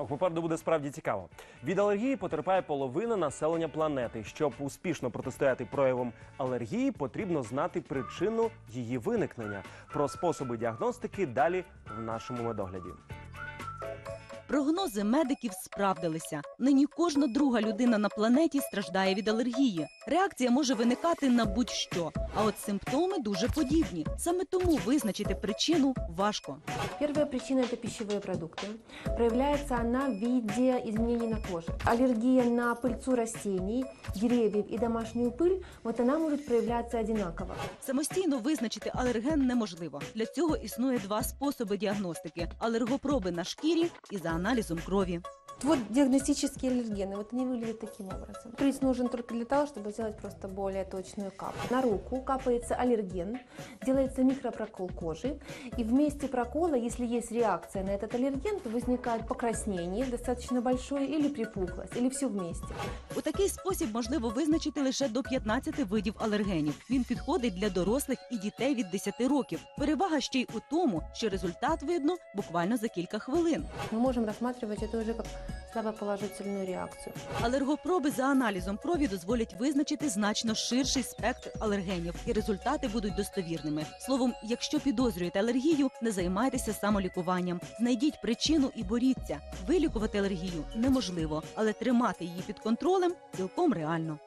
Ох, попереду буде справді цікаво. Від алергії потерпає половина населення планети. Щоб успішно протистояти проявам алергії, потрібно знати причину її виникнення. Про способи діагностики далі в нашому медогляді. Прогнози медиків справдилися. Нині кожна друга людина на планеті страждає від алергії. Реакція може виникати на будь-що, а от симптоми дуже подібні. Саме тому визначити причину важко. Первая причина – это пищевые продукты. Проявляется она в виде изменений на коже. Аллергия на пыльцу растений, деревьев и домашнюю пыль, вот она может проявляться одинаково. Самостійно визначити алерген неможливо. Для цього існує два способи діагностики: алергопроби на шкірі і за аналізом крові. Вот диагностические аллергены, вот они выглядят таким образом. Приз нужен только для того, чтобы сделать просто более точную капу. На руку капается аллерген, делается микропрокол кожи, и в месте прокола, если есть реакция на этот аллерген, то возникает покраснение достаточно большое или припухлость, или все вместе. У такий спосіб можливо визначити лише до 15 видів алергенів. Він підходить для дорослих і дітей від 10 років. Перевага ще й у тому, що результат видно буквально за кілька хвилин. Мы можем рассматривать это уже как слабоположительную реакцію. Алергопроби за аналізом крові дозволять визначити значно ширший спектр алергенів, і результати будуть достовірними. Словом, якщо підозрюєте алергію, не займайтеся самолікуванням. Знайдіть причину і боріться. Вилікувати алергію неможливо, але тримати її під контролем цілком реально.